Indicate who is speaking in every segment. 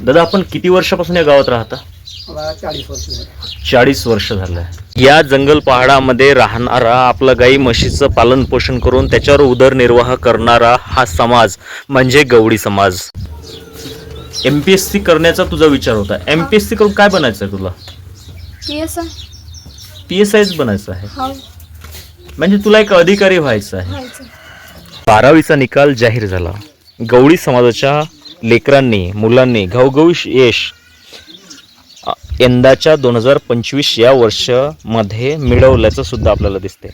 Speaker 1: दादा आपण किती वर्षापासून या गावात राहता?
Speaker 2: मला चाळीस वर्ष झाले.
Speaker 1: चाळीस वर्ष झालं. या जंगल पहाडामध्ये राहणारा आपलं गाई म्हशीचं पालन पोषण करून त्याच्यावर उदरनिर्वाह करणारा हा समाज म्हणजे गवडी समाज. एम पी एस सी करण्याचा तुझा विचार होता. एम पी एस सी करून काय बनायचं आहे तुला
Speaker 3: P S I
Speaker 1: P S आयच बनायचं आहे.
Speaker 3: हा.
Speaker 1: म्हणजे तुला एक अधिकारी व्हायचं आहे.
Speaker 3: व्हायचं.
Speaker 1: बारावीचा निकाल जाहीर झाला. गवळी समाजाच्या लेकरांनी मुलांनी घवघवीश यश यंदाच्या दोन हजार पंचवीस या वर्षामध्ये मिळवल्याचं सुद्धा आपल्याला दिसते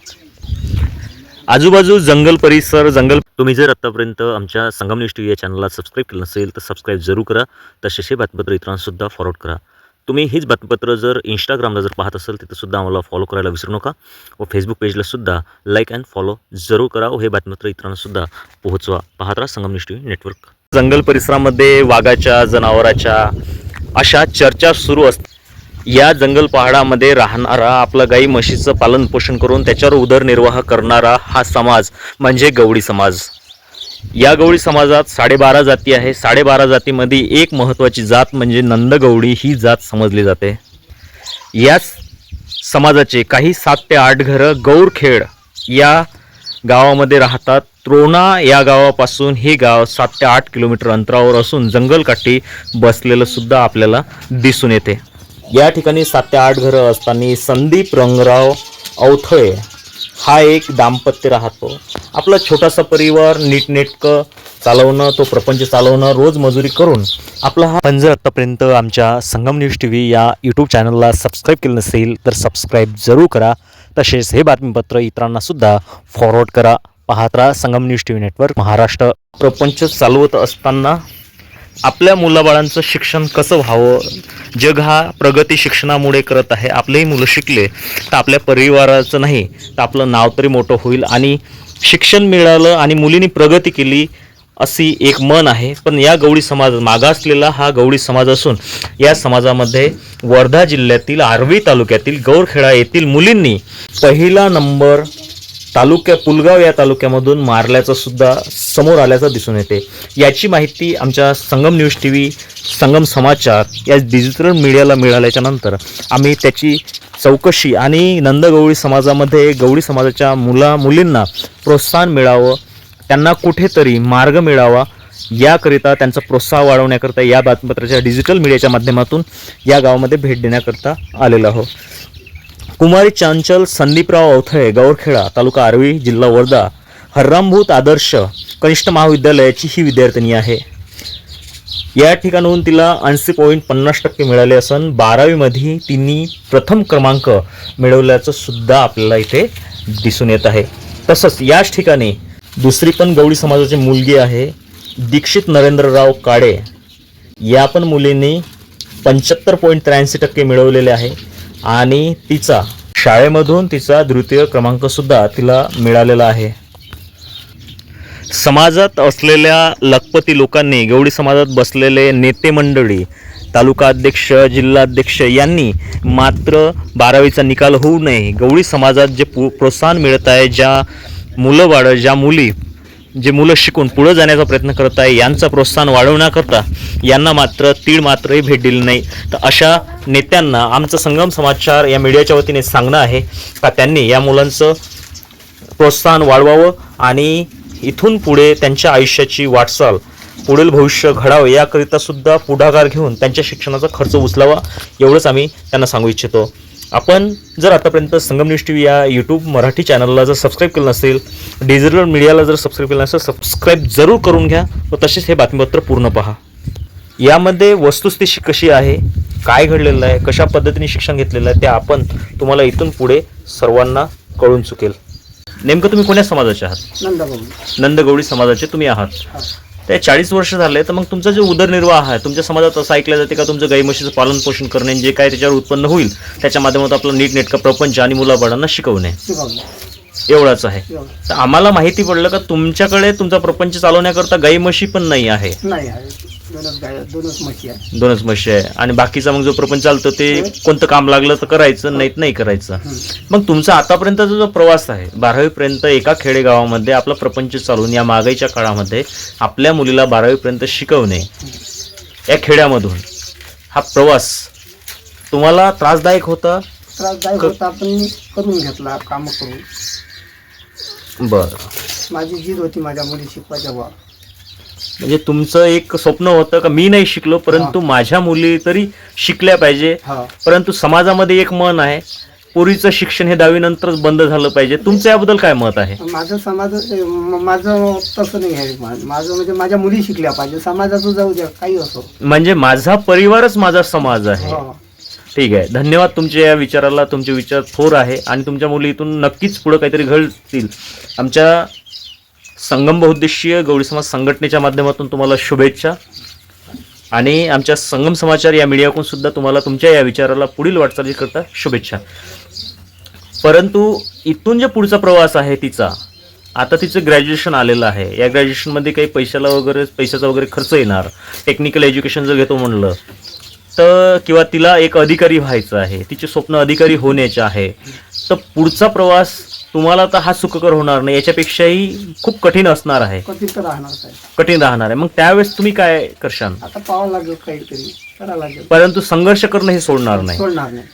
Speaker 1: आजूबाजू जंगल परिसर जंगल तुम्ही जर आत्तापर्यंत आमच्या संगम न्यूज टी व्ही या चॅनलला सबस्क्राईब केलं नसेल तर सबस्क्राईब जरूर करा. तसेच हे बातमीपत्र इतरांसुद्धा फॉरवर्ड करा. तुम्ही हीच बातमीपत्र जर इंस्टाग्रामला जर पाहत असेल तिथंसुद्धा आम्हाला फॉलो करायला विसरू नका. व फेसबुक पेजला सुद्धा लाईक अँड फॉलो जरूर करा. व हे बातमीपत्र इतरांनासुद्धा पोहोचवा. पाहत राहा Sangam news T V network जंगल परिसरामध्ये वाघाच्या जनावराच्या अशा चर्चा सुरू असतात या जंगल पहाडामध्ये राहणारा आपलं गाई म्हशीचं पालन पोषण करून त्याच्यावर उदरनिर्वाह करणारा हा समाज म्हणजे गवडी समाज. या गवळी समाजात साडेबारा जाती आहे. साडेबारा जातीमध्ये एक महत्त्वाची जात म्हणजे नंदगवळी ही जात समजली जाते. याच समाजाचे काही सात ते आठ घरं गौरखेड या गावामध्ये राहतात. त्रोणा या गावापासून हे गाव सात ते आठ किलोमीटर अंतरावर असून जंगलकाठी बसलेलं सुद्धा आपल्याला दिसून येते. या ठिकाणी सात ते आठ घरं असताना संदीप रंगराव अवथळे हा एक दाम्पत्य राहतो. आपला छोटासा परिवार नीटनेटकं चालवणं तो प्रपंच चालवणं रोज मजुरी करून आपला हा पण जर आत्तापर्यंत आमच्या संगम न्यूज टी व्ही या यूट्यूब चॅनलला सबस्क्राईब केलं नसेल तर सबस्क्राईब जरूर करा. तसेच हे बातमीपत्र इतरांना सुद्धा फॉरवर्ड करा. पाहत राहा Sangam news T V network Maharashtra. प्रपंच चालवत असताना आपल्या मुलाबाळांचं शिक्षण कसं व्हावं? जग हा प्रगती शिक्षणामुळे करत आहे. आपलेही मुलं शिकले तर आपल्या परिवाराचं नाही तर आपलं नाव तरी मोठं होईल. आणि शिक्षण मिळालं आणि मुलींनी प्रगती केली अशी एक मन आहे. पण या गवळी समाज मागासलेला हा गवळी समाज असून या समाजामध्ये वर्धा जिल्ह्यातील आर्वी तालुक्यातील गौरखेडा येथील मुलींनी पहिला नंबर तालुक्या पुलगाव या तालुक्यामधून मारल्याचं सुद्धा समोर आल्याचं दिसून येते. याची माहिती आमच्या Sangam news T V Sangam Samachar या डिजिटल मीडियाला मिळाल्याच्या नंतर आम्ही त्याची चौकशी आणि नंदगवळी समाजामध्ये गवळी समाजाच्या मुला मुलींना प्रोत्साहन मिळावं त्यांना कुठेतरी मार्ग मिळावा याकरिता त्यांचा प्रोत्साहन वाढवण्याकरता या बातमीपत्राच्या डिजिटल मीडियाच्या माध्यमातून या गावामध्ये भेट देण्याकरता आलेलो आहो कुमारी चांचल संदीपराव अवथळे गौरखेडा तालुका आर्वी जिल्हा वर्धा हर्रामभूत आदर्श कनिष्ठ महाविद्यालयाची ही विद्यार्थिनी आहे. या ठिकाणाहून तिला ऐंशी पॉईंट पन्नास टक्के मिळाले असून बारावीमध्ये तिने प्रथम क्रमांक मिळवल्याचं सुद्धा आपल्याला इथे दिसून येत आहे. तसंच याच ठिकाणी दुसरी पण गवळी समाजाची मुलगी आहे दीक्षित नरेंद्रराव काळे या पण मुलींनी पंच्याहत्तर पॉईंट त्र्याऐंशी टक्के मिळवलेले आहे आणि तिचा शाळेमधून तिचा द्वितीय क्रमांकसुद्धा तिला मिळालेला आहे. समाजात असलेल्या लखपती लोकांनी गवळी समाजात बसलेले नेते मंडळी तालुका अध्यक्ष जिल्हाध्यक्ष यांनी मात्र बारावीचा निकाल होऊ नये. गवळी समाजात जे पु प्रोत्साहन मिळत आहे ज्या मुलं बाळं ज्या मुली जे मुलं शिकून पुढं जाण्याचा प्रयत्न करत आहे यांचं प्रोत्साहन वाढवण्याकरता यांना मात्र तीळ मात्रही भेट दिली नाही. तर अशा नेत्यांना आमचं संगम समाचार या मीडियाच्या वतीने सांगणं आहे का त्यांनी या मुलांचं प्रोत्साहन वाढवावं आणि इथून पुढे त्यांच्या आयुष्याची वाटचाल पुढील भविष्य घडावं याकरिता सुद्धा पुढाकार घेऊन त्यांच्या शिक्षणाचा खर्च उचलावा एवढंच आम्ही त्यांना सांगू इच्छितो. आपण जर आतापर्यंत संगम न्यूज टी व्ही या यूट्यूब मराठी चॅनलला जर सबस्क्राईब केलं नसेल डिजिटल मीडियाला जर सबस्क्राईब केलं नसेल सबस्क्राईब जरूर करून घ्या व तसेच हे बातमीपत्र पूर्ण पहा. यामध्ये वस्तुस्थिती कशी आहे काय घडलेलं आहे कशा पद्धतीने शिक्षण घेतलेलं आहे ते आपण तुम्हाला इथून पुढे सर्वांना कळून चुकेल. नेमकं तुम्ही कोण्या समाजाचे आहात? नंदगौडी समाजाचे तुम्ही आहात. ते चाळीस वर्ष झाले तर मग तुमचा जो उदरनिर्वाह आहे तुमच्या समाजात असं ऐकलं जाते का तुमचं गाई म्हशीचं पालन पोषण करणे जे काय त्याच्यावर उत्पन्न होईल त्याच्या माध्यमातून आपलं नीटनेटका प्रपंच आणि मुलाबाळांना शिकवणे. एवढाच आहे. तर आम्हाला माहिती पडलं का तुमच्याकडे तुमचा प्रपंच चालवण्याकरता गाई म्हशी पण नाही आहे.
Speaker 2: दोनच गाय दोनच म्हशी आहे
Speaker 1: दोनच म्हशी आहे. आणि बाकीचा मग जो प्रपंच चालतो ते कोणतं काम लागलं तर करायचं नाही तर नाही करायचं. मग तुमचा आतापर्यंतचा जो प्रवास आहे बारावीपर्यंत एका खेडेगावामध्ये आपला प्रपंच चालून या महागाईच्या काळामध्ये आपल्या मुलीला बारावीपर्यंत शिकवणे या खेड्यामधून हा प्रवास तुम्हाला त्रासदायक होता?
Speaker 2: त्रासदायक होता पण मी करून घेतला कामं करून.
Speaker 1: बरं.
Speaker 2: माझी जीद होती माझ्या मुली शिकवायच्या बा
Speaker 1: म्हणजे तुमचं एक स्वप्न होतं का मी नाही शिकलो परंतु माझ्या मुली तरी शिकल्या पाहिजे. परंतु समाजामध्ये एक मन आहे पोरीचं शिक्षण हे दहावीनंतरच बंद झालं पाहिजे. तुमचं याबद्दल काय मत आहे?
Speaker 2: माझं समाज माझं तसं नाही आहे. माझं म्हणजे माझ्या मुली शिकल्या पाहिजे. समाजाचं जाऊ द्या काही असो.
Speaker 1: म्हणजे माझा परिवारच माझा समाज आहे. ठीक आहे. धन्यवाद तुमच्या या विचाराला. तुमचे विचार थोर आहे आणि तुमच्या मुली इथून नक्कीच पुढं काहीतरी घडतील. आमच्या संगम बहुद्देशीय गौडी समाज संघटनेच्या माध्यमातून तुम्हाला शुभेच्छा. आणि आमच्या संगम समाचार या मीडियाकडून सुद्धा तुम्हाला तुमच्या या विचाराला पुढील वाटचालीकरता शुभेच्छा. परंतु इथून जे पुढचा प्रवास आहे तिचा आता तिचं ग्रॅज्युएशन आलेलं आहे. या ग्रॅज्युएशनमध्ये काही पैशाला वगैरे पैशाचा वगैरे खर्च येणार. टेक्निकल एज्युकेशन जर घेतो म्हणलं तर किंवा तिला एक अधिकारी व्हायचं आहे. तिचे स्वप्न अधिकारी होण्याचे आहे. तर पुढचा प्रवास तुम्हाला तर हा सुखकर होणार नाही. याच्यापेक्षाही खूप कठीण असणार आहे.
Speaker 2: कधी तर राहणार साहेब.
Speaker 1: कठीण राहणार आहे. मग त्यावेळेस तुम्ही काय करशाल?
Speaker 2: आता पाहावं लागेल काहीतरी करावं लागेल.
Speaker 1: परंतु संघर्ष करणं हे सोडणार नाही.
Speaker 2: सोडणार नाही.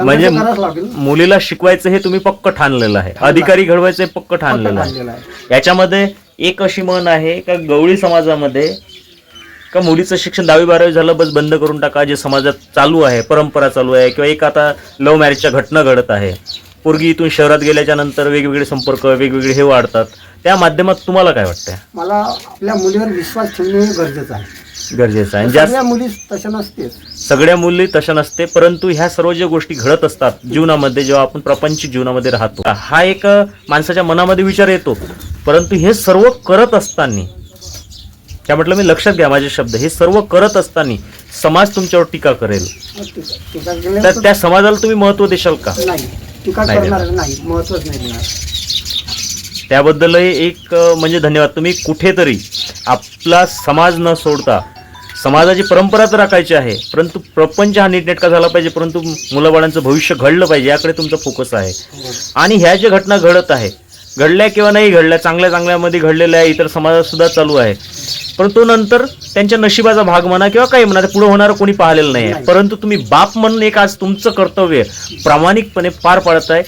Speaker 1: म्हणजे
Speaker 2: संघर्ष करावंच लागेल ना.
Speaker 1: मुलीला शिकवायचं हे तुम्ही पक्क ठाणलेलं आहे. अधिकारी घडवायचं हे पक्क ठाणलेलं आहे.
Speaker 2: आहे.
Speaker 1: याच्यामध्ये एक अशी म्हण आहे का गवळी समाजामध्ये का मुलीचं शिक्षण दहावी बारावी झालं बस बंद करून टाका जे समाजात चालू आहे परंपरा चालू आहे किंवा एक आता लव्ह मॅरेजच्या घटना घडत आहे. पोरगी इथून शहरात गेल्याच्यानंतर वेगवेगळे संपर्क वेगवेगळे हे वाढतात. त्या माध्यमात तुम्हाला काय वाटतंय?
Speaker 2: मला आपल्या मुलीवर विश्वास ठेवणे हे गरजेचं आहे.
Speaker 1: गरजेचं आहे. ज्या
Speaker 2: सगळ्या मुली तशा नसतेच
Speaker 1: सगळ्या मुली तशा नसते परंतु ह्या सर्व ज्या गोष्टी घडत असतात जीवनामध्ये जेव्हा आपण प्रापंचिक जीवनामध्ये राहतो हा एक माणसाच्या मनामध्ये विचार येतो. परंतु हे सर्व करत असताना काय म्हटलं मी लक्षात घ्या माझे शब्द. हे सर्व करत असताना समाज तुमच्यावर टीका करेल.
Speaker 2: टीका
Speaker 1: तर त्या समाजाला तुम्ही महत्त्व देशाल का?
Speaker 2: नाही. टीका
Speaker 1: नाही
Speaker 2: करणार नाही. महत्वच नाही देणार.
Speaker 1: त्याबद्दलही एक अ, म्हणजे धन्यवाद. तुम्ही कुठेतरी आपला समाज न सोडता समाजाची परंपरा तर राखायची आहे परंतु प्रपंच हा नीटनेटका झाला पाहिजे परंतु मुलाबाळांचं भविष्य घडलं पाहिजे याकडे तुमचा फोकस आहे. आणि ह्या ज्या घटना घडत आहे घडल्या किंवा नाही घडल्या चांगल्या चांगल्यामध्ये घडलेल्या आहे इतर समाजात सुद्धा चालू आहे. परंतु नंतर त्यांच्या नशिबाचा भाग म्हणा किंवा काही म्हणा पुढे होणारं कोणी पाहिलेलं नाही. आहे. परंतु तुम्ही बाप म्हणून एक आज तुमचं कर्तव्य प्रामाणिकपणे पार पाडताय.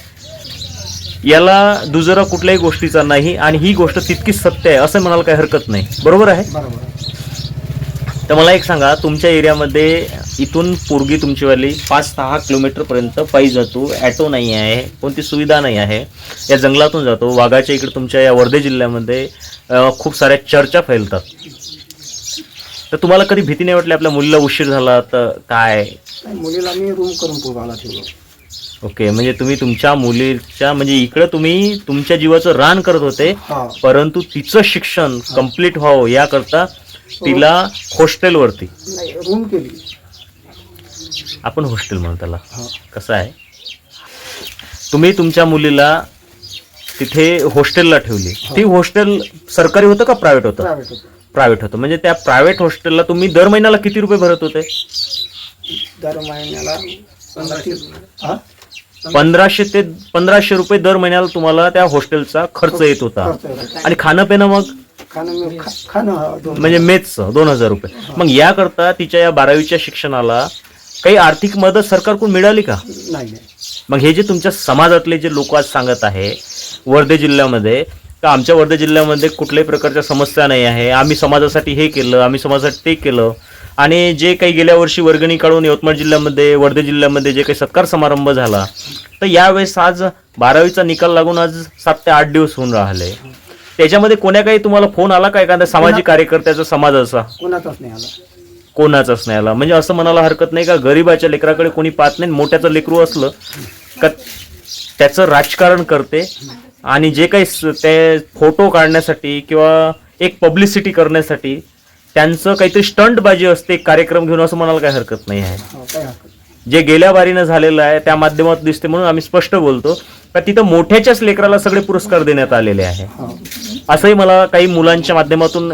Speaker 1: याला दुजरा कुठल्याही गोष्टीचा नाही आणि ही गोष्ट तितकीच सत्य आहे असं म्हणायला काही हरकत नाही. बरोबर आहे?
Speaker 2: बरोबर
Speaker 1: तर मला एक सांगा तुमच्या एरियामध्ये इथून पोरगी तुमचीवाली पाच सहा किलोमीटरपर्यंत पायी जातो ॲटो नाही आहे कोणती सुविधा नाही आहे. या जंगलातून जातो वाघाच्या इकडे तुमच्या या वर्धे जिल्ह्यामध्ये खूप साऱ्या चर्चा फैलतात. तर तुम्हाला कधी भीती नाही वाटली आपल्या मुलीला उशीर झाला तर काय?
Speaker 2: मुलीला मी रूम करून पोराला ठेवलो.
Speaker 1: ओके म्हणजे तुम्ही तुमच्या मुलीच्या म्हणजे इकडे तुम्ही तुमच्या जीवाचं रान करत होते परंतु तिचं शिक्षण कंप्लीट व्हावं याकरता तिला हॉस्टेलवरती.
Speaker 2: नाही रूम केली.
Speaker 1: आपण हॉस्टेल म्हणू त्याला.
Speaker 2: हा.
Speaker 1: कसं आहे? तुम्ही तुमच्या मुलीला तिथे हॉस्टेलला ठेवली. ती हॉस्टेल सरकारी होतं का प्रायव्हेट होतं?
Speaker 2: प्रायव्हेट होतं.
Speaker 1: प्रायव्हेट होतं. म्हणजे त्या प्रायव्हेट हॉस्टेलला तुम्ही दर महिन्याला किती रुपये भरत होते?
Speaker 2: दर महिन्याला पंधराशे हा?
Speaker 1: पंधराशे ते पंधराशे रुपये दर महिन्याला तुम्हाला त्या हॉस्टेलचा खर्च येत होता.
Speaker 2: खर्च येतो.
Speaker 1: आणि खाणं पिणं मग?
Speaker 2: खाणं मी खा- खाणं दोन
Speaker 1: म्हणजे मेथचं दोन हजार रुपये. मग याकरता तिच्या या बारावीच्या शिक्षणाला काही आर्थिक मदत सरकारकडून मिळाली का?
Speaker 2: नाही नाही.
Speaker 1: मग हे जे तुमच्या समाजातले जे लोक आज सांगत आहे वर्धे जिल्ह्यामध्ये तर आमच्या वर्धे जिल्ह्यामध्ये कुठल्याही प्रकारच्या समस्या नाही आहे. आम्ही समाजासाठी हे केलं आम्ही समाजासाठी ते केलं. आणि जे काही गेल्या वर्षी वर्गणी काढून यवतमाळ जिल्ह्यामध्ये वर्धे जिल्ह्यामध्ये जे काही सत्कार समारंभ झाला तर यावेळेस आज बारावीचा निकाल लागून आज सात ते आठ दिवस होऊन राहिले. त्याच्यामध्ये कोण्या काही तुम्हाला फोन आला का एखाद्या सामाजिक कार्यकर्त्याचा समाजाचा
Speaker 2: कोणाचाच नाही आला.
Speaker 1: कोणाचाच नाही आला. म्हणजे असं म्हणायला हरकत नाही का गरीबाच्या लेकराकडे कोणी पाहत नाही मोठ्याचं लेकरू असलं का त्याचं राजकारण करते आणि जे काही स- ते फोटो काढण्यासाठी किंवा एक पब्लिसिटी करण्यासाठी त्यांचं काहीतरी स्टंटबाजी असते एक कार्यक्रम घेऊन असं म्हणायला काही हरकत नाही आहे.
Speaker 2: हो काय हरकत नाही.
Speaker 1: जे गेल्या बारीनं झालेलं आहे त्या माध्यमात दिसते म्हणून आम्ही स्पष्ट बोलतो. का तिथं मोठ्याच्याच लेकराला सगळे पुरस्कार देण्यात आलेले आहे. असंही मला काही मुलांच्या माध्यमातून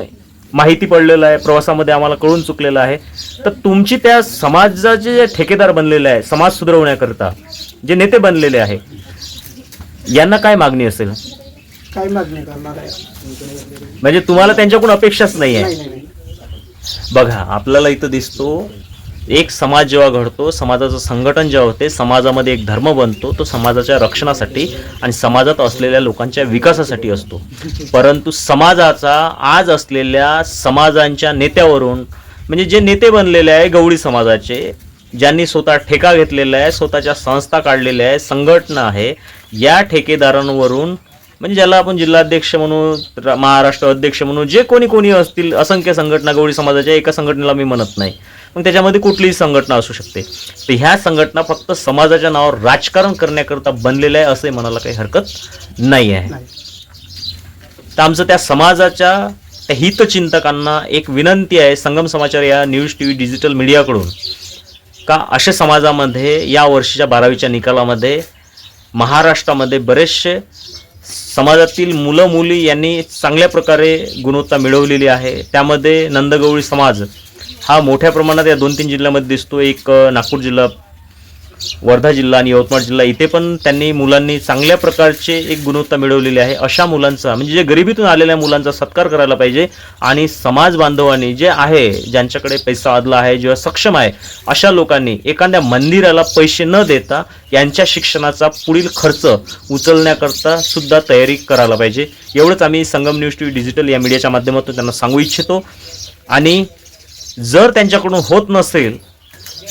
Speaker 1: माहिती पडलेलं आहे. प्रवासामध्ये आम्हाला कळून चुकलेलं आहे. तर तुमची त्या समाजाचे जे ठेकेदार बनलेले आहे समाज सुधारवण्याकरता जे नेते बनलेले आहे यांना काय मागणी असेल?
Speaker 2: काय मागणी करणार आहे?
Speaker 1: म्हणजे तुम्हाला त्यांच्याकडून अपेक्षाच नाही आहे बघा आपल्याला इथं दिसतो एक समाज जेव्हा घडतो समाजाचं संघटन जेव्हा होते समाजामध्ये एक धर्म बनतो तो समाजाच्या रक्षणासाठी आणि समाजात असलेल्या लोकांच्या विकासासाठी असतो. परंतु समाजाचा आज असलेल्या समाजांच्या नेत्यावरून म्हणजे जे नेते बनलेले आहे गवळी समाजाचे ज्यांनी स्वतः ठेका घेतलेला आहे स्वतःच्या संस्था काढलेल्या आहे संघटना आहे या ठेकेदारांवरून म्हणजे ज्याला आपण जिल्हाध्यक्ष म्हणू महाराष्ट्र अध्यक्ष म्हणू जे कोणी कोणी असतील असंख्य संघटना गवळी समाजाच्या एका संघटनेला मी म्हणत नाही. मग त्याच्यामध्ये कुठलीही संघटना असू शकते. तर ह्या संघटना फक्त समाजाच्या नावावर राजकारण करण्याकरता बनलेल्या आहे असंही म्हणायला काही हरकत नाही आहे. तर आमचं त्या समाजाच्या त्या हितचिंतकांना एक विनंती आहे संगम समाचार या न्यूज टी व्ही डिजिटल मीडियाकडून का अशा समाजामध्ये या वर्षीच्या बारावीच्या निकालामध्ये महाराष्ट्रामध्ये बरेचसे समाजातील मुलं मुली यांनी चांगल्या प्रकारे गुणवत्ता मिळवलेली आहे. त्यामध्ये नंदगवळी समाज हा मोठ्या प्रमाणात या दोन तीन जिल्ह्यामध्ये दिसतो. एक नागपूर जिल्हा वर्धा जिल्हा आणि यवतमाळ जिल्हा इथे पण त्यांनी मुलांनी चांगल्या प्रकारचे एक गुणवत्ता मिळवलेली आहे. अशा मुलांचा म्हणजे जे गरिबीतून आलेल्या मुलांचा सत्कार करायला पाहिजे आणि समाज बांधवांनी जे आहे ज्यांच्याकडे पैसा आदला आहे जेव्हा सक्षम आहे अशा लोकांनी एखाद्या मंदिराला पैसे न देता यांच्या शिक्षणाचा पुढील खर्च उचलण्याकरता सुद्धा तयारी करायला पाहिजे. एवढंच आम्ही Sangam news T V digital या मीडियाच्या माध्यमातून त्यांना सांगू इच्छितो. आणि जर त्यांच्याकडून होत नसेल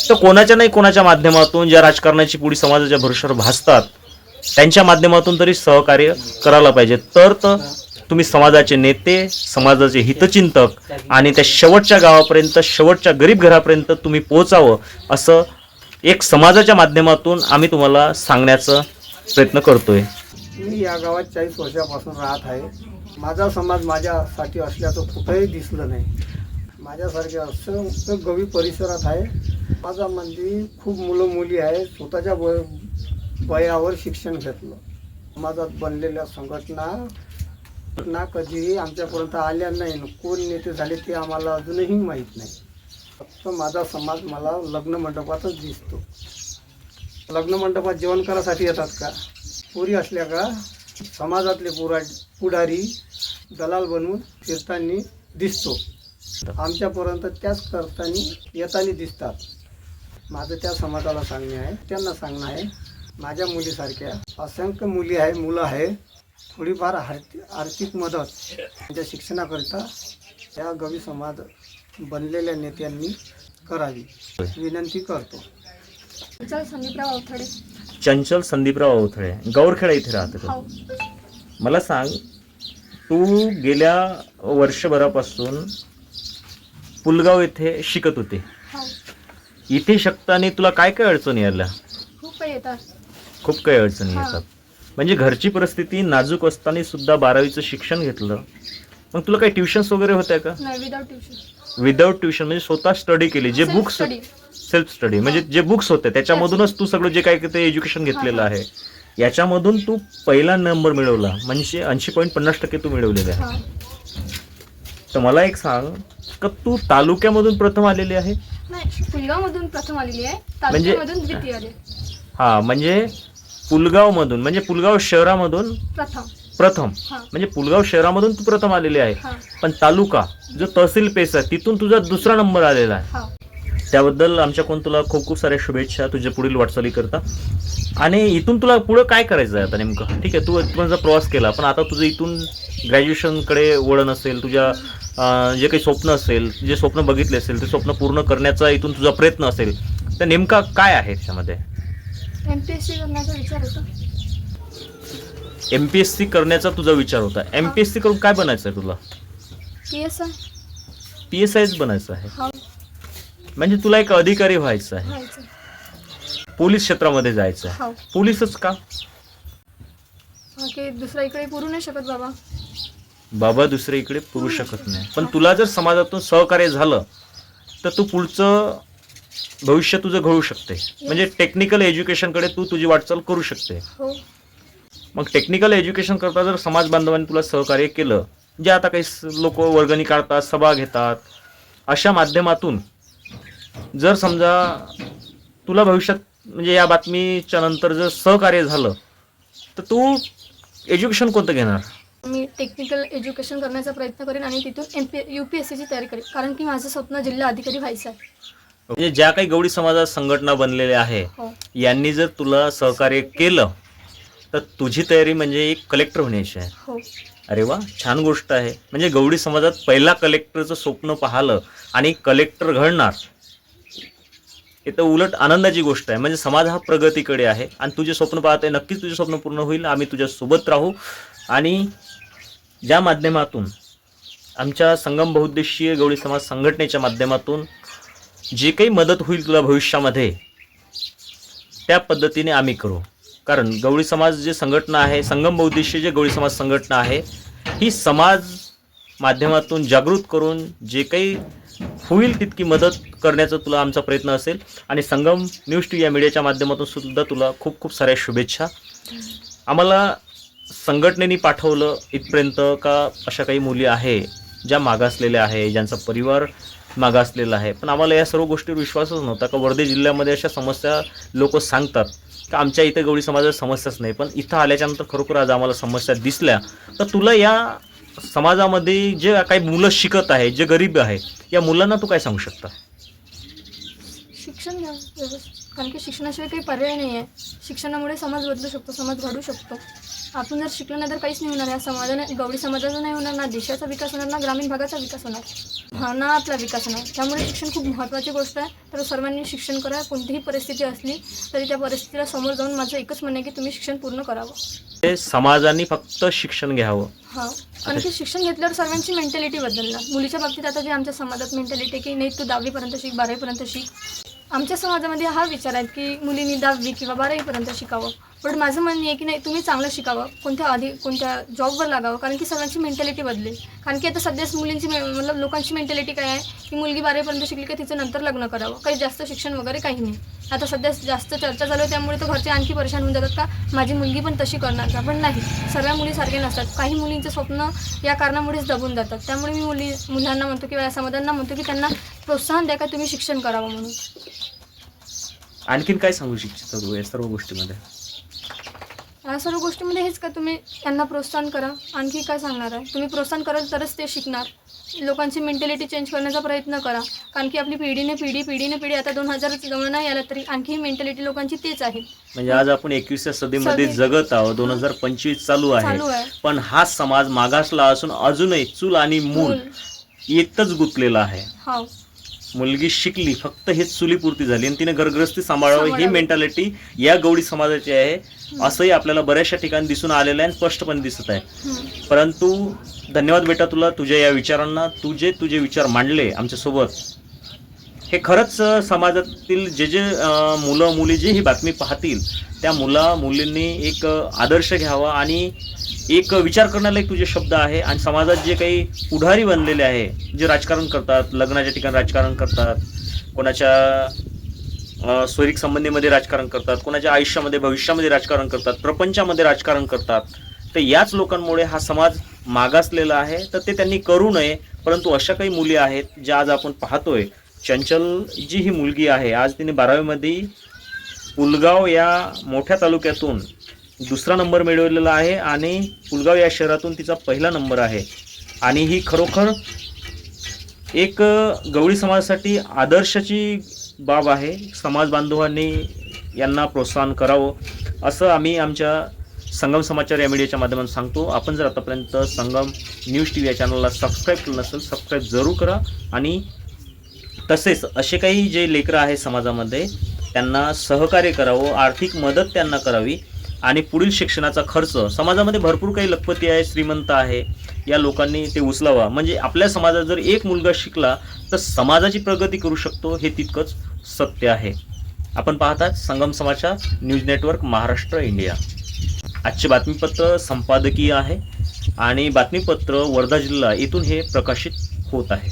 Speaker 1: तर कोणाच्या नाही कोणाच्या माध्यमातून ज्या राजकारणाची पुढी समाजाच्या भरोश्यावर भासतात त्यांच्या माध्यमातून तरी सहकार्य करायला पाहिजे. तर तर तुम्ही समाजाचे नेते समाजाचे हितचिंतक आणि त्या शेवटच्या गावापर्यंत शेवटच्या गरीब घरापर्यंत तुम्ही पोहोचावं असं एक समाजाच्या माध्यमातून आम्ही तुम्हाला सांगण्याचा प्रयत्न करतोय.
Speaker 2: मी या गावात चाळीस वर्षापासून राहत आहे. माझा समाज माझ्यासाठी असल्याचं कुठंही दिसलं नाही. माझ्यासारखे असं गवी परिसरात आहे. समाजामध्ये खूप मुलं मुली आहेत स्वतःच्या वय वयावर शिक्षण घेतलं. समाजात बनलेल्या संघटना ना कधीही आमच्यापर्यंत आल्या नाही. कोण नेते झाले ते आम्हाला अजूनही माहीत नाही. फक्त माझा समाज मला लग्न मंडपातच दिसतो. लग्न मंडपात जेवण करायसाठी येतात का? पुरी असल्या का? समाजातले पुरा पुढारी दलाल बनवून फिरताना दिसतो. आमच्यापर्यंत त्याच करताना येताना दिसतात. माझं त्या समाजाला सांगणे आहे त्यांना सांगणं आहे. माझ्या मुलीसारख्या असंख्य मुली आहे मुलं आहे. थोडीफार आर्थिक आर्थिक मदत त्यांच्या शिक्षणाकरिता या गवी समाज बनलेल्या नेत्यांनी करावी. विनंती करतो.
Speaker 3: चल संदीपराव अवथडे
Speaker 1: चंचल संदीपराव अवथळे गौरखेडा इथे राहते.
Speaker 3: हो.
Speaker 1: मला सांग तू गेल्या वर्षभरापासून पुलगाव येथे शिकत होते.
Speaker 3: हो.
Speaker 1: इथे शकताना तुला काय काय अडचणी आल्या?
Speaker 3: खूप काही येतात
Speaker 1: खूप काही अडचणी
Speaker 3: हा.
Speaker 1: येतात. म्हणजे घरची परिस्थिती नाजूक असताना सुद्धा बारावीचं शिक्षण घेतलं. मग तुला काही ट्युशन्स वगैरे होत्या का?
Speaker 3: नाही विदाउट ट्युशन
Speaker 1: विदाऊट ट्युशन म्हणजे स्वतः स्टडी केली. जे
Speaker 3: Self
Speaker 1: books
Speaker 3: study.
Speaker 1: Self study म्हणजे जे बुक्स होते त्याच्यामधूनच तू सगळं जे काय ते एज्युकेशन घेतलेलं आहे. याच्यामधून तू पहिला नंबर मिळवला. म्हणजे ऐंशी पॉईंट पन्नास टक्के तू मिळवलेले आहे.
Speaker 3: हा.
Speaker 1: तर मला एक सांग का तू तालुक्यामधून प्रथम आलेली आहे?
Speaker 3: नाही पुलगावमधून प्रथम आलेली आहे.
Speaker 1: म्हणजे-
Speaker 3: तालुक्यामधून द्वितीय आले.
Speaker 1: हा म्हणजे पुलगावमधून म्हणजे पुलगाव शहरामधून
Speaker 3: प्रथम.
Speaker 1: प्रथम.
Speaker 3: हा.
Speaker 1: म्हणजे पुलगाव शहरामधून तू प्रथम आलेली आहे. पण तालुका जो तहसील पेस आहे तिथून तुझा दुसरा नंबर आलेला आहे.
Speaker 3: हा.
Speaker 1: त्याबद्दल आमच्याकडून तुला खूप खूप साऱ्या शुभेच्छा तुझ्या पुढील वाटचाली करता. आणि इथून तुला पुढं काय करायचं आहे आता नेमकं? ठीक आहे तू इथपर्यंत प्रवास केला पण आता तुझं इथून ग्रॅज्युएशनकडे वळण असेल तुझ्या जे काही स्वप्न असेल जे स्वप्न बघितले असेल ते स्वप्न पूर्ण करण्याचा इथून तुझा प्रयत्न असेल तर नेमका काय आहे त्याच्यामध्ये
Speaker 3: एम पी एस सी करण्याचा विचार होता.
Speaker 1: एम पी एस सी करण्याचा तुझा विचार होता. एम पी एस सी करून काय बनायचं आहे तुला?
Speaker 3: P S I
Speaker 1: P S आयच बनायचं आहे.
Speaker 3: हो.
Speaker 1: म्हणजे तुला एक अधिकारी व्हायचं आहे.
Speaker 3: व्हायचं.
Speaker 1: पोलीस क्षेत्रामध्ये जायचं आहे.
Speaker 3: हो.
Speaker 1: पोलीसच का?
Speaker 3: बाकी दुसऱ्या इकडे पुरू नाही शकत बाबा.
Speaker 1: बाबा दुसऱ्या इकडे पुरू शकत नाही. पण तुला जर समाजातून सहकार्य झालं तर तू पुढचं भविष्य तुझं घडू शकते. म्हणजे टेक्निकल एज्युकेशनकडे तू तुझी वाटचाल करू शकते.
Speaker 3: हो.
Speaker 1: मग टेक्निकल एज्युकेशन करता जर समाज बांधवांनी तुला सहकार्य केलं जे आता काही लोक वर्गणी काढतात सभा घेतात अशा माध्यमातून जर समजा तुला भविष्यात म्हणजे या बातमीच्या नंतर जर सहकार्य झालं तर तू एज्युकेशन कोणतं घेणार?
Speaker 3: मी टेक्निकल एज्युकेशन करण्याचा प्रयत्न करेन आणि तिथून M P U P S सीची तयारी करेन. कारण की माझं स्वप्न जिल्हा अधिकारी व्हायचं आहे.
Speaker 1: म्हणजे ज्या काही गवळी समाजात संघटना बनलेल्या आहे
Speaker 3: हो.
Speaker 1: यांनी जर तुला सहकार्य केलं तर तुझी तयारी म्हणजे एक कलेक्टर होण्याची आहे.
Speaker 3: हो.
Speaker 1: अरे वा छान गोष्ट आहे. म्हणजे गवळी समाजात पहिला कलेक्टरचं स्वप्न पाहिलं आणि कलेक्टर घडणार हे तर उलट आनंदाची गोष्ट आहे. म्हणजे समाज हा प्रगतीकडे आहे आणि तुझे स्वप्न पाहत आहे नक्कीच तुझे स्वप्न पूर्ण होईल. आम्ही तुझ्या सोबत राहू आणि ज्या माध्यमातून आमच्या संगम बहुद्देशीय गवळी समाज संघटनेच्या माध्यमातून जे काही मदत होईल तुला भविष्यामध्ये त्या पद्धतीने आम्ही करू. कारण गवळी समाज जे संघटना आहे संगम बहुद्देशीय जे गवळी समाज संघटना आहे ही समाज माध्यमातून जागृत करून जे काही होईल तितकी मदत करण्याचा तुला आमचा प्रयत्न असेल. आणि संगम न्यूज टी या मीडियाच्या माध्यमातून सुद्धा तुला खूप खूप साऱ्या शुभेच्छा. आम्हाला संघटनेने पाठवलं इथपर्यंत का अशा काही मुली आहे ज्या मागासलेल्या आहे ज्यांचा परिवार मागासलेला आहे? पण आम्हाला या सर्व गोष्टीवर विश्वासच नव्हता का? वर्धे जिल्ह्यामध्ये अशा समस्या लोक सांगतात का? आमच्या इथे गवळी समाजात समस्याच नाही पण इथं आल्याच्यानंतर खरोखर आज आम्हाला समस्या दिसल्या. तर तुला या समाजामध्ये जे काही मुलं शिकत आहे जे गरीब आहे या मुलांना तू काय सांगू शकता?
Speaker 3: शिक्षण घ्या कारण की शिक्षणाशिवाय काही पर्याय नाही आहे शिक्षणामुळे समाज बदलू शकतो समाज घडू शकतो. आपण जर शिकलो नाही तर काहीच नाही होणार या समाजाने गवळी समाजाचा नाही होणार ना देशाचा विकास होणार ना ग्रामीण भागाचा विकास होणार. हा ना आपला विकास होणार. त्यामुळे शिक्षण खूप महत्त्वाची गोष्ट आहे. तर सर्वांनी शिक्षण करा. कोणतीही परिस्थिती असली तरी त्या परिस्थितीला समोर जाऊन माझं एकच म्हणणं आहे की तुम्ही शिक्षण पूर्ण करावं.
Speaker 1: ते समाजाने फक्त शिक्षण घ्यावं.
Speaker 3: हा कारण की शिक्षण घेतल्यावर सर्वांची मेंटॅलिटी बदलणार. मुलीच्या बाबतीत आता जे आमच्या समाजात मेंटॅलिटी की नाही तू दहावीपर्यंत शिक बारावीपर्यंत शिक. आमच्या समाजामध्ये हा विचार आहे की मुलींनी दहावी किंवा बारावीपर्यंत शिकावं. पण माझं म्हणणं आहे की नाही तुम्ही चांगलं शिकावं कोणत्या आधी कोणत्या जॉबवर लागावं कारण की सर्वांची मेंटॅलिटी बदलेल. कारण की आता सध्याच मुलींची मे- मतलब लोकांची मेंटॅलिटी काय आहे की मुलगी बारावीपर्यंत शिकली की तिचं नंतर लग्न करावं. काही जास्त शिक्षण वगैरे काही नाही. आता सध्या जास्त चर्चा चालू आहे त्यामुळे तर घरचे आणखी परेशान होऊन जातात का माझी मुलगी पण तशी करणार का? पण नाही. सगळ्या मुली सारखे नसतात. काही मुलींचं स्वप्न या कारणामुळेच दबून जातात. त्यामुळे मी मुली मुलांना म्हणतो किंवा या समाजांना म्हणतो की त्यांना प्रोत्साहन द्या का तुम्ही शिक्षण करावं म्हणून?
Speaker 1: आणखीन काय सांगू इच्छिता तू या सर्व गोष्टीमध्ये?
Speaker 3: या सर्व गोष्टीमध्ये हेच का तुम्ही त्यांना प्रोत्साहन करा? आणखी काय सांगणार आहे? तुम्ही प्रोत्साहन कराल तरच ते शिकणार. लोकांची मेंटॅलिटी चेंज करण्याचा प्रयत्न करा. कारण की आपली पिढीने पिढी पिढीने पिढी आता दोन हजार जवळ नाही आला तरी आणखी मेंटॅलिटी लोकांची तेच आहे.
Speaker 1: म्हणजे आज आपण एकविसव्या सदीमध्ये
Speaker 3: सदी.
Speaker 1: जगत आहोत. दोन हजार पंचवीस चालू आहे.
Speaker 3: चालू आहे.
Speaker 1: पण हा समाज मागासला असून अजूनही चूल आणि मूल
Speaker 3: मूल.
Speaker 1: येतच गुंतलेला आहे.
Speaker 3: हा.
Speaker 1: मुलगी शिकली फक्त हेच चुलीपुरती झाली आणि तिने घरग्रस्ती सांभाळावं ही. मेंटॅलिटी या गवळी समाजाची आहे असंही आपल्याला बऱ्याचशा ठिकाणी दिसून आलेलं आहे आणि स्पष्टपणे दिसत आहे. परंतु धन्यवाद बेटा तुला तुझ्या या विचारांना तू जे तुझे विचार मांडले आमच्यासोबत हे खरंच समाजातील जे जे मुलं मुली जे ही बातमी पाहतील त्या मुला मुलींनी एक आदर्श घ्यावा आणि एक विचार करण्याला एक तुझे शब्द आहे आणि समाजात जे काही पुढारी बनलेले आहे जे राजकारण करतात लग्नाच्या ठिकाणी राजकारण करतात कोणाच्या स्वरिक संबंधीमध्ये राजकारण करतात कोणाच्या आयुष्यामध्ये भविष्यामध्ये राजकारण करतात प्रपंचामध्ये राजकारण करतात तर याच लोकांमुळे हा समाज मागासलेला आहे तर ते त्यांनी करू नये परंतु अशा काही मुली आहेत ज्या आज आपण पाहतोय. चंचल जी ही मुलगी आहे. आज तिने बारावीमध्ये पुलगाव या मोठ्या तालुक्यातून दुसरा नंबर मिळवलेला आहे आणि पुलगाव या शहरातून तिचा पहिला नंबर आहे. आणि ही खरोखर एक गवळी समाजासाठी आदर्शाची बाब आहे. समाज बांधवांनी यांना प्रोत्साहन करावं असं आम्ही आमच्या संगम समाचार या मीडियाच्या माध्यमातून सांगतो. आपण जर आतापर्यंत संगम न्यूज टी व्ही या चॅनलला सबस्क्राईब केलं नसेल सबस्क्राईब जरूर करा. आणि तसेच असे काही जे लेकरं आहे समाजामध्ये त्यांना सहकार्य करावं आर्थिक मदत त्यांना करावी. आणि पुढील शिक्षणाचा खर्च. समाजामध्ये भरपूर काही लखपती आहे श्रीमंत आहे. या लोकांनी ते उचलावा. म्हणजे आपल्या समाजात जर एक मुलगा शिकला तर समाजाची प्रगती करू शकतो हे तितकंच सत्य आहे. आपण पाहतात Sangam Samachar news network Maharashtra India. आजचे बातमीपत्र संपादकीय आहे आणि बातमीपत्र वर्धा जिल्हा येथून हे प्रकाशित होत आहे.